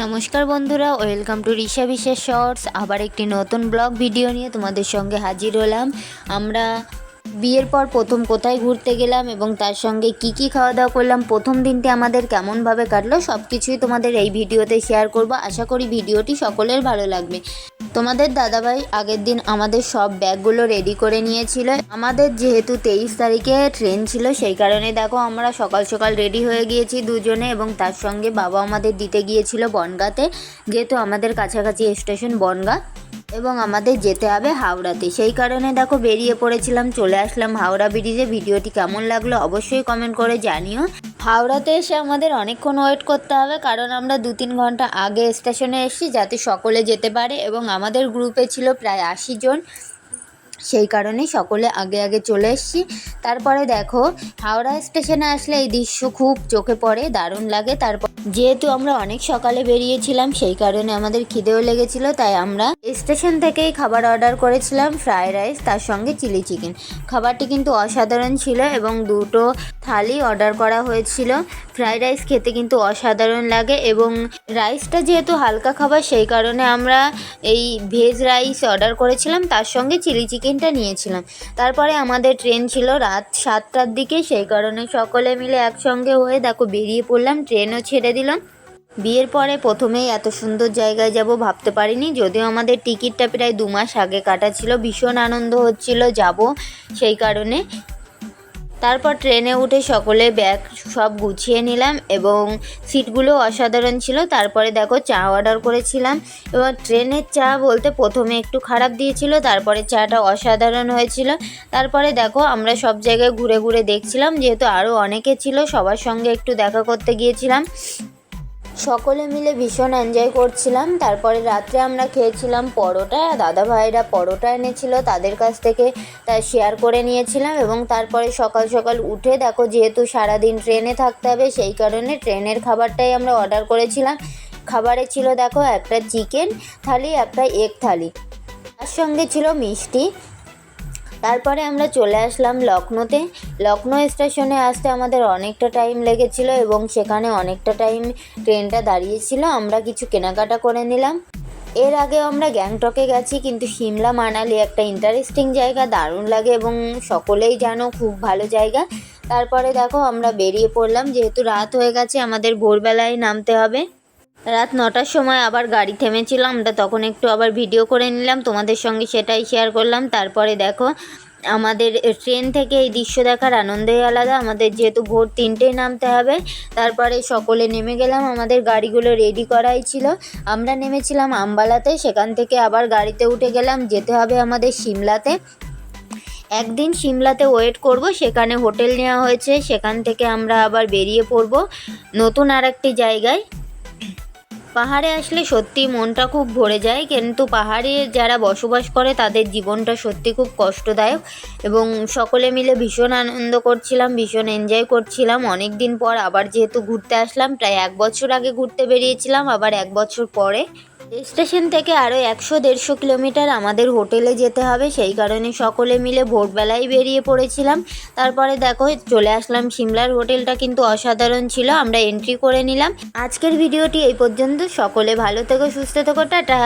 নমস্কার বন্ধুরা, welcome to Risha বিশেষ শর্টস। আবার একটি নতুন ব্লগ ভিডিও নিয়ে তোমাদের সঙ্গে হাজির হলাম। আমরা বিয়ের পর প্রথম কোথায় ঘুরতে গেলাম এবং তার সঙ্গে কি কি খাওয়া দাওয়া করলাম, প্রথম দিনটি আমাদের কেমনভাবে কাটলো সব কিছুই তোমাদের এই ভিডিওতে শেয়ার করব। আশা করি ভিডিওটি সকলের ভালো লাগবে। তোমাদের দাদাভাই আগের দিন আমাদের সব ব্যাগগুলো রেডি করে নিয়েছিল। আমাদের যেহেতু তেইশ তারিখে ট্রেন ছিল, সেই কারণে দেখো আমরা সকাল সকাল রেডি হয়ে গিয়েছি দুজনে এবং তার সঙ্গে বাবা আমাদের দিতে গিয়েছিল বনগাঁতে, যেহেতু আমাদের কাছাকাছি স্টেশন বনগাঁ এবং আমাদের যেতে হবে হাওড়াতে। সেই কারণে দেখো বেরিয়ে পড়েছিলাম, চলে আসলাম হাওড়া ব্রিজে। ভিডিওটি কেমন লাগল অবশ্যই কমেন্ট করে জানিও। হাওড়াতে এসে আমাদের অনেকক্ষণ ওয়েট করতে হবে, কারণ আমরা দু তিন ঘণ্টা আগে স্টেশনে এসেছি যাতে সকলে যেতে পারে এবং আমাদের গ্রুপে ছিল প্রায় আশি জন। সেই কারণেই সকলে আগে আগে চলে এসেছি। তারপরে দেখো, হাওড়া স্টেশনে আসলে এই দৃশ্য খুব চোখে পড়ে, দারুণ লাগে। তারপর যেহেতু আমরা অনেক সকালে বেরিয়েছিলাম, সেই কারণে আমাদের খিদেও লেগেছিল, তাই আমরা স্টেশন থেকেই খাবার অর্ডার করেছিলাম, ফ্রায়েড রাইস, তার সঙ্গে চিলি চিকেন। খাবারটি কিন্তু অসাধারণ ছিল এবং দুটো থালি অর্ডার করা হয়েছিল। ফ্রায়েড রাইস খেতে কিন্তু অসাধারণ লাগে এবং রাইসটা যেহেতু হালকা খাবার, সেই কারণে আমরা এই ভেজ রাইস অর্ডার করেছিলাম, তার সঙ্গে চিলি চিকেনটা নিয়েছিলাম। তারপরে আমাদের ট্রেন ছিল রাত সাতটার দিকে, সেই কারণে সকলে মিলে একসঙ্গে হয়ে দেখো বেরিয়ে পড়লাম, ট্রেনও ছেড়ে দিলাম। বিয়ের পরে প্রথমেই এত সুন্দর জায়গায় যাব ভাবতে পারিনি, যদিও আমাদের টিকিটটা প্রায় দু মাস আগে কাটা ছিল, ভীষণ আনন্দ হচ্ছিল যাব সেই কারণে। তারপর ট্রেনে উঠে সকলে ব্যাগ সব গুছিয়ে নিলাম এবং সিটগুলো অসাধারণ ছিল। তারপরে দেখো চা অর্ডার করেছিলাম। এবং ট্রেনের চা বলতে প্রথমে একটু খারাপ দিয়েছিল, তারপরে চাটা অসাধারণ হয়েছিল। তারপরে দেখো আমরা সব জায়গায় ঘুরে ঘুরে দেখছিলাম, যেহেতু আরও অনেকে ছিল, সবার সঙ্গে একটু দেখা করতে গিয়েছিলাম। সকলে মিলে ভীষণ এনজয় করছিলাম। তারপরে রাত্রে আমরা খেয়েছিলাম পরোটা। দাদা ভাইরা পরোটা এনেছিল তাদের কাছ থেকে তা শেয়ার করে নিয়েছিলাম এবং তারপরে সকাল সকাল উঠে দেখো যেহেতু সারাদিন ট্রেনে থাকতে হবে, সেই কারণে ট্রেনের খাবারটাই আমরা অর্ডার করেছিলাম। খাবারে ছিল দেখো একটা চিকেন থালি, একটা এগ থালি। তার সঙ্গে ছিল মিষ্টি। তারপরে আমরা চলে আসলাম লখনৌতে লখনৌ স্টেশনে আসতে আমাদের অনেকটা টাইম লেগেছিল এবং সেখানে অনেকটা টাইম ট্রেনটা দাঁড়িয়েছিল। আমরা কিছু কেনাকাটা করে নিলাম। এর আগেও আমরা গ্যাংটকে গেছি, কিন্তু সিমলা, মানালি একটা ইন্টারেস্টিং জায়গা, দারুণ লাগে এবং সকলেই জানো খুব ভালো জায়গা। তারপরে দেখো আমরা বেরিয়ে পড়লাম, যেহেতু রাত হয়ে গেছে, আমাদের ভোরবেলায় নামতে হবে। রাত নটার সময় আবার গাড়ি থেমেছিলাম, আমরা তখন একটু আবার ভিডিও করে নিলাম, তোমাদের সঙ্গে সেটাই শেয়ার করলাম। তারপরে দেখো, আমাদের ট্রেন থেকে এই দৃশ্য দেখার আনন্দই আলাদা, আমাদের যেহেতু ভোর তিনটেই নামতে হবে, তারপরে সকলে নেমে গেলাম, আমাদের গাড়িগুলো রেডি করাই ছিল। আমরা নেমেছিলাম আম্বালাতে, সেখান থেকে আবার গাড়িতে উঠে গেলাম, যেতে হবে আমাদের সিমলাতে। একদিন সিমলাতে ওয়েট করব, সেখানে হোটেল নেওয়া হয়েছে, সেখান থেকে আমরা আবার বেরিয়ে পড়ব নতুন আর একটি জায়গায়। পাহাড়ে আসলে সত্যি মনটা খুব ভরে যায়, কিন্তু পাহাড়ে যারা বসবাস করে তাদের জীবনটা সত্যি খুব কষ্টদায়ক এবং সকলে মিলে ভীষণ আনন্দ করছিলাম, ভীষণ এনজয় করছিলাম। অনেক দিন পর আবার যেহেতু ঘুরতে আসলাম, প্রায় এক বছর আগে ঘুরতে বেরিয়েছিলাম, আবার এক বছর পরে স্টেশন থেকে আরও একশো, দেড়শো কিলোমিটার আমাদের হোটেলে যেতে হবে। সেই কারণে সকলে মিলে ভোরবেলায় বেরিয়ে পড়েছিলাম। তারপরে দেখো, চলে আসলাম সিমলার হোটেলটা কিন্তু অসাধারণ ছিল, আমরা এন্ট্রি করে নিলাম। আজকের ভিডিওটি এই পর্যন্ত। সকলে ভালো থেকো, সুস্থ থেকো, টাটা।